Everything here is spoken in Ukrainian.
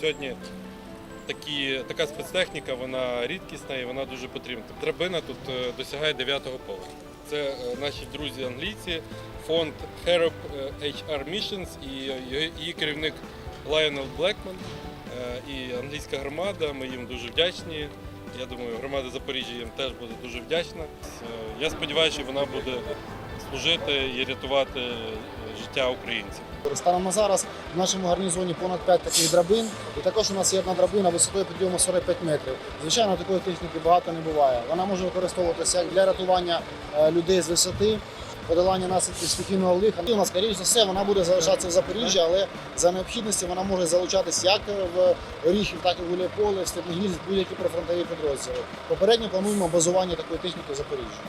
сьогодні такі, така спецтехніка, вона рідкісна і вона дуже потрібна. Драбина тут е, досягає 9-го поверху. Це е, наші друзі англійці, фонд Herop е, HR Missions і її- керівник Лайонел Блекман і англійська громада. Ми їм дуже вдячні. Я думаю, громада Запоріжжя їм теж буде дуже вдячна. Я сподіваюся, що вона буде служити і рятувати е, життя українців. Станом на зараз в нашому гарнізоні понад 5 таких драбин, і також у нас є одна драбина висотою підйому 45 метрів. Звичайно, такої техніки багато не буває. Вона може використовуватися як для рятування е, людей з висоти, подолання наслідків стихійного лиха. І у нас, скоріш за все, вона буде залишатися в Запоріжжі, але за необхідності вона може залучатись як в Оріхів, так і в Гуляйполе, в Степногірськ, будь-які прифронтові підрозділи. Попередньо плануємо базування такої техніки в Запоріжжі.